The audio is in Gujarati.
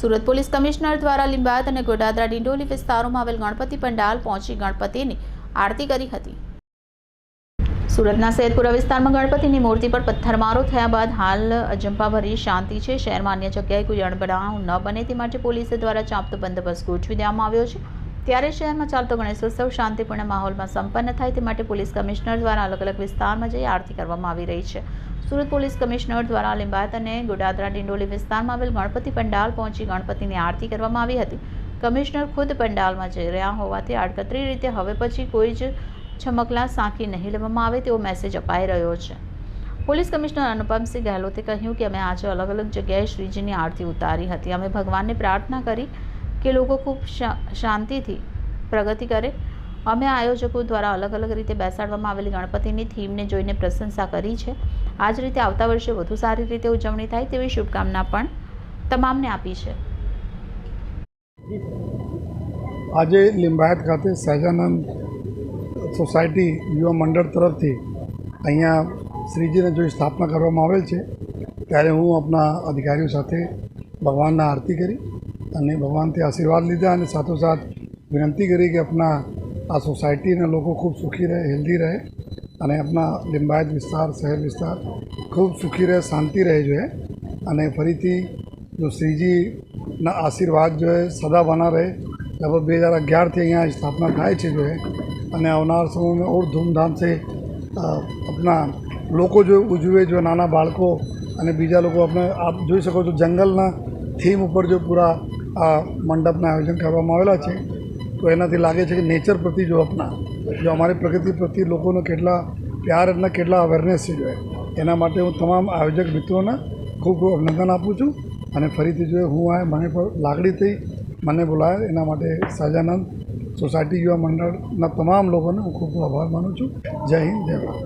સુરત પોલીસ કમિશનર દ્વારા લીંબાયત અને ગોડાદરા ડિંડોલી વિસ્તારોમાં આવેલ ગણપતિ પંડાલ પહોંચી ગણપતિની આરતી કરી હતી. સુરતના સૈદપુરા વિસ્તારમાં ગણપતિની મૂર્તિ પર પથ્થરમારો થયા બાદ હાલ અજંપાભરી શાંતિ છે. શહેરમાં અન્ય જગ્યાએ કોઈ અણબનાવ ન બને તે માટે પોલીસ દ્વારા ચાંપતો બંદોબસ્ત ગોઠવી દેવામાં આવ્યો છે. ત્યારે શહેરમાં ચાલતો ગણેશોત્સવ શાંતિપૂર્ણ માહોલમાં સંપન્ન થાય તે માટે પોલીસ કમિશનર દ્વારા અલગ અલગ વિસ્તારમાં જઈ આરતી કરવામાં આવી રહી છે. સુરત પોલીસ કમિશનર દ્વારા લિંબાયત અને ગોડાદરા ડિંડોલી વિસ્તારમાં આવેલ ગણપતિ પંડાલ પહોંચી ગણપતિની આરતી કરવામાં આવી હતી. કમિશનર ખુદ પંડાલમાં જઈ રહ્યા હોવાથી આડકતરી રીતે હવે પછી કોઈ જ છમકલા સાંકી નહીં લેવામાં આવે તેવો મેસેજ અપાઈ રહ્યો છે. પોલીસ કમિશનર અનુપમસિંહ ગહેલોતે કહ્યું કે અમે આજે અલગ અલગ જગ્યાએ શ્રીજીની આરતી ઉતારી હતી. અમે ભગવાનને પ્રાર્થના કરી કે લોકો ખૂબ શાંતિથી પ્રગતિ કરે. અમે આયોજકો દ્વારા અલગ અલગ રીતે બેસાડવામાં આવેલી ગણપતિની થીમને જોઈને પ્રશંસા કરી છે. આ જ રીતે આવતા વર્ષે વધુ સારી રીતે ઉજવણી થાય તેવી શુભકામના પણ તમામને આપી છે. આજે લિંબાયત ખાતે સહજાનંદ સોસાયટી યુવા મંડળ તરફથી અહીંયા શ્રીજીને જો સ્થાપના કરવામાં આવેલ છે. ત્યારે હું આપણા અધિકારીઓ સાથે ભગવાનના આરતી કરી અને ભગવાનથી આશીર્વાદ લીધા અને સાથોસાથ વિનંતી કરી કે આપણા આ સોસાયટીના લોકો ખૂબ સુખી રહે, હેલ્ધી રહે. અને આપણા લિંબાયત વિસ્તાર, શહેર વિસ્તાર ખૂબ સુખી રહે, શાંતિ રહે જોઈએ અને ફરીથી જો શ્રીજીના આશીર્વાદ જોઈએ સદાભાના રહે. લગભગ બે હજાર અગિયારથી અહીંયા સ્થાપના થાય છે જોઈએ અને આવનાર સમયમાં ઓર ધૂમધામથી આપણા લોકો જો ઉજવે, જો નાના બાળકો અને બીજા લોકો આપણે આપ જોઈ શકો છો, જંગલના થીમ ઉપર જો પૂરા આ મંડપના આયોજન કરવામાં આવેલા છે. તો એનાથી લાગે છે કે નેચર પ્રતિ જો આપના જો અમારી પ્રગતિ પ્રત્યે લોકોનો કેટલા પ્યાર અને કેટલા અવેરનેસ છે જોઈએ એના માટે હું તમામ આયોજક મિત્રોને ખૂબ ખૂબ અભિનંદન આપું છું અને ફરીથી જો હું આ મને પણ લાગણી થઈ, મને બોલાયા એના માટે સહજાનંદ સોસાયટી યુવા મંડળના તમામ લોકોને હું ખૂબ ખૂબ આભાર માનું છું. જય હિન્દ, જય ભારત.